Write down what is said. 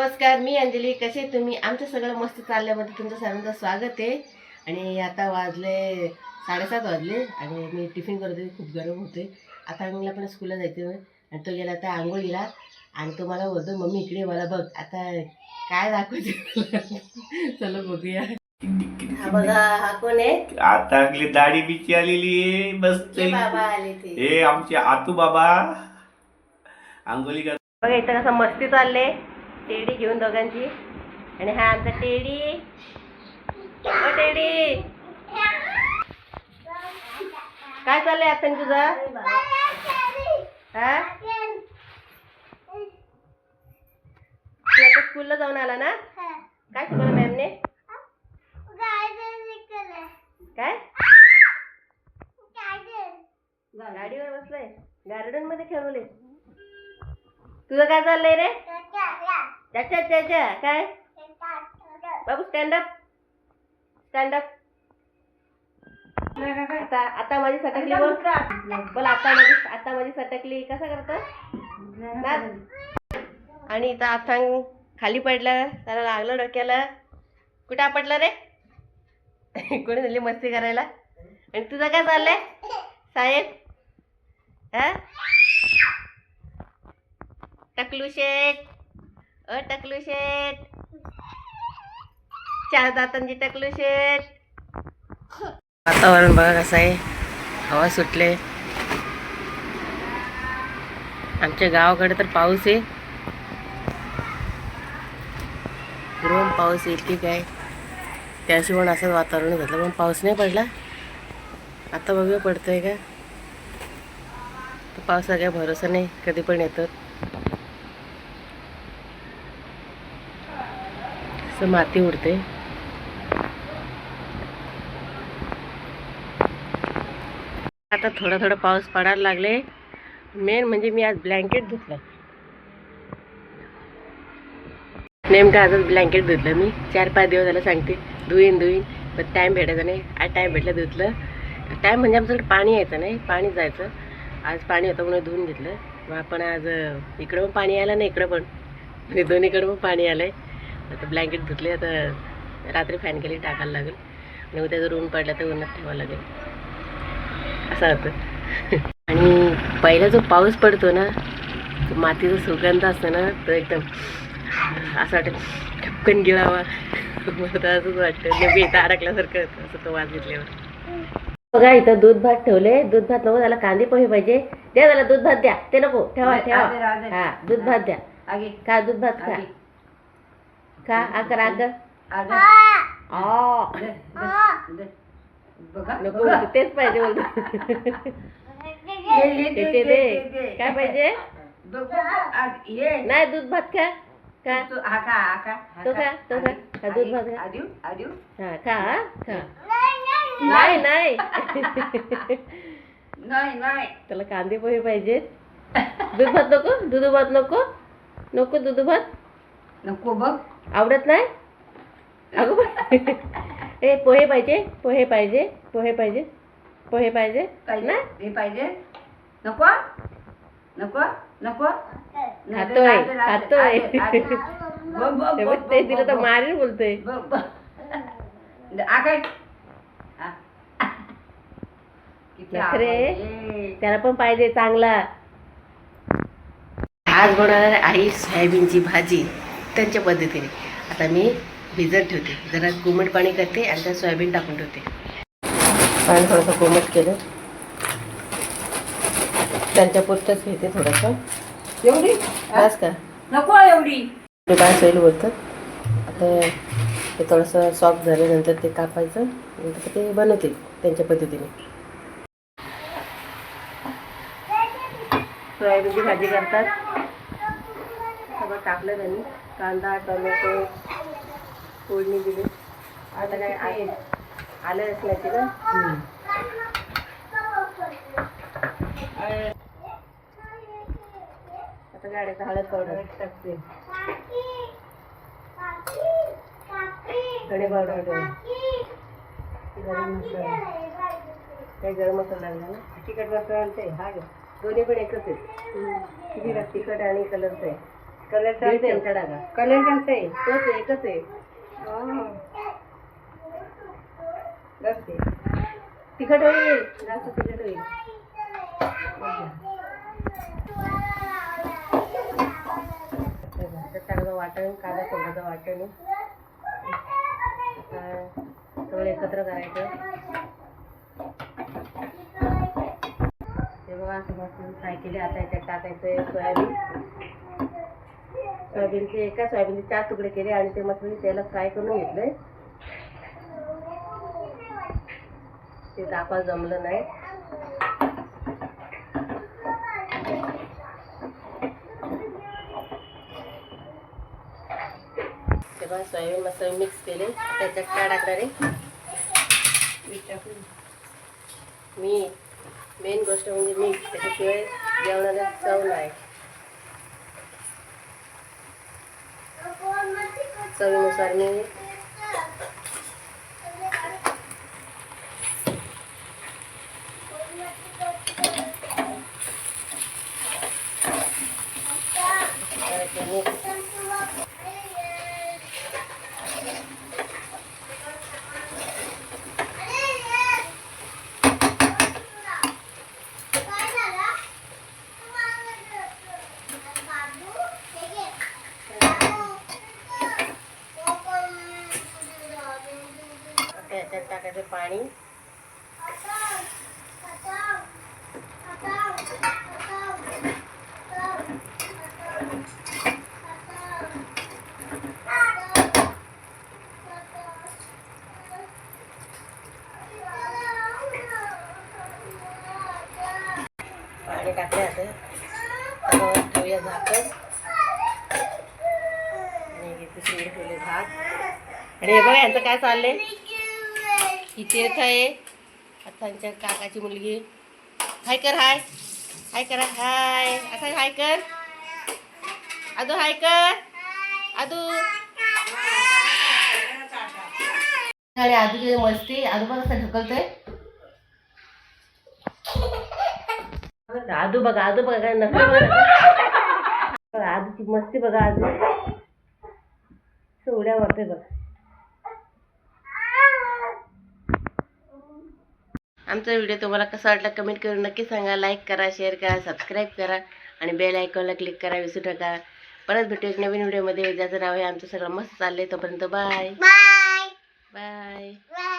नमस्कार मी अंजली. कसे तुम्ही? आमचं सगळं मस्त चालल्यामध्ये तुमचं सर्वांचं स्वागत आहे. आणि आता वाजले साडेसात वाजले आणि मी टिफिन करत होते खूप गरम होते. आता अंगला पण स्कूलला जायचं. आणि तो गेला आता आंघोळीला. आणि तो मला बोलतो मम्मी इकडे मला बघ. आता काय दाखवायचं चलो बघूया. हा बघा हा कोण आहे? आता आपली दाढी बिची आलेली आहे. मस्त ते बाबा आले ते. हे आमचे आतू बाबा आंघोली कर बघा इथं कसं मस्ती चालले टेडी घेऊन दोघांची. आणि हा आमचा टेडी. ओ टेडी. काय चाललंय आता तुझं? हा? तू आता स्कूलला जाऊन आला ना? काय शिकवलं मॅमने काय? गाडीवर बसलाय. गार्डनमध्ये खेळवले तुझं काय चाललंय रे? अच्छा अच्छा अच्छा काय? बाबू स्टँड अप स्टँड आता आता माझी सटकली बोल बोल आता माझी आता माझी सटकली. कसं करत आणि इथं आथांग खाली पडलं. त्याला लागलं डोक्याला. कुठे आपटलं रे? कोणी झाली मस्ती करायला? आणि तुझं काय चाललंय? साहेब? हा? टकलू शेठ. अ टकलू शेठ. चार दातांची टकलू शेठ. वातावरण बघा कसं आहे. हवा सुटले. आमच्या गावाकडे तर पाऊस आहे. रोम पाऊस येईल की काय. त्याशिवाय पण असंच वातावरण झालं पण पाऊस नाही पडला. आता बघूया पडतोय का. पावसा काय भरोसा नाही कधी पण येतो. असं माती उडते. आता थोडा थोडा पाऊस पडायला लागले. मेन म्हणजे मी आज ब्लँकेट धुतलं नेमकं आजच ब्लँकेट धुतलं मी. चार पाच दिवस झालं सांगते. धुईन धुईन. पण टाईम भेटायचा नाही. आज टाईम भेटला धुतलं. टाईम म्हणजे आमच्याकडे पाणी यायचं नाही. पाणी जायचं. आज पाणी होतं म्हणून धुवून घेतलं. मग आपण आज इकडं पण पाणी आलं नाही इकडं पण. दोन्हीकडं पण पाणी आलं आहे आता ब्लँकेट धुतले आता रात्री फॅन खाली टाकायला लागेल. आणि उद्या जर ऊन पडलं तर उन्हात ठेवावं लागेल. असं होतं. आणि पहिला जो पाऊस पडतो ना तो मातीचा सुगंध असतो ना तो एकदम असं वाटतं ठपकन गिळावा. मला तर असंच वाटतं. नेमकं इथं अडकल्यासारखं होतं असं तो वाज घेतल्यावर. बघा इथं दूध भात ठेवले. दूध भात नको त्याला कांदे पोहे पाहिजे. द्या त्याला दूध भात द्या. ते नको. ठेवा ठेवा. हा दूध भात द्या. खा दूध भात खा. खा आकर आग आ नको बोलतो तेच पाहिजे बोलतो. दे. काय पाहिजे? नाही दूध भात खा. खा. तो तो दूध भात खा. हा खा हा, खा. नाही नाही. त्याला कांदे पोहे पाहिजेत. दूध भात नको? दूध भात नको? नको दूध भात? नको बघ. आवडत नाही? अगो. ए पोहे पाहिजे पोहे पाहिजे पोहे पाहिजे पोहे पाहिजे. पाहिजे नाही? हे पाहिजे. नको? नको? नको? खातोय, खातोय. हे ते दिलं तर मारील बोलतोय? हा. त्याला पण पाहिजे चांगला. आज बनवणार आई सोयाबीनची भाजी. त्यांच्या पद्धतीने. आता मी भिजत ठेवते. जरा कोमट पाणी करते आणि त्यात सोयाबीन टाकून ठेवते. पाणी थोडंसं कोमट केलं. त्यांच्या पुरतंच घेते थोडंसं. एवढी? बस का? नको एवढी. ते काय सैल बोलतात? आता ते थोडंसं सॉफ्ट झाल्यानंतर ते कापायचं. नंतर ते बनवते त्यांच्या पद्धतीने. सोयाबीनची भाजी करतात. सगळं टाकलं त्यांनी. कांदा टोमॅटो फोडणी दिली. आता काय आहे? आलं असण्याची ना आता गाड्याचा हळद पावडर. टाकते. धणे पावडर गरम मसाला काही गरम मसाला लागला ना? तिखट मसाला ते हा दोन्ही पण एकच आहे. तिखट आणि कलरचं आहे. कलर टाका कलर कोणता आहे तोच आहे, एकच. तिखट होईल. जास्त तिखट होईल. चांगलं वाटण कांदा खोबऱ्याचं वाटण आता सगळं एकत्र करायचं. ते बघा मस्त फ्राय केले? आता याच्यात टाकायचं सोयाबीन. सोयाबीनचे एका सोयाबीनचे चार तुकडे केले आणि ते मस्त त्याला फ्राय करून घेतले. ते दाखवा जमलं नाही. तेव्हा सोयाबीन मस्त मिक्स केले. त्याच्यात काय टाकणार मी मेन गोष्ट म्हणजे मी त्याच्याशिवाय जेवणाला चव नाही. चवीनुसार मीठ करायचं मीठ पाणी. पाणी टाकले आता. ठेवूया झाकण. आणि दुसरीकडे ठेवले भात. आणि हे बघा यांचं काय चाललंय? ही तीर्थ आहे. अथांच्या काकाची मुलगी. हाय कर हाय. हाय करा हाय. आता हाय कर. आदू हाय कर. आदू आणि आदूची मस्ती. आजू बघा कसं ढकलतोय. आदू बघा आदू बघा काय नकल आजूची मस्ती बघा आजू सोड्या वाटते बघा. आमचा व्हिडिओ तुम्हाला कसा वाटला कमेंट करून नक्की सांगा. लाईक करा शेअर करा सबस्क्राईब करा आणि बेल आयकॉनला क्लिक करा विसरू नका. परत भेटू एक नवीन व्हिडिओमध्ये. ज्याचं नाव आहे आमचं सगळं मस्त चाललंय. तोपर्यंत बाय. Bye Bye.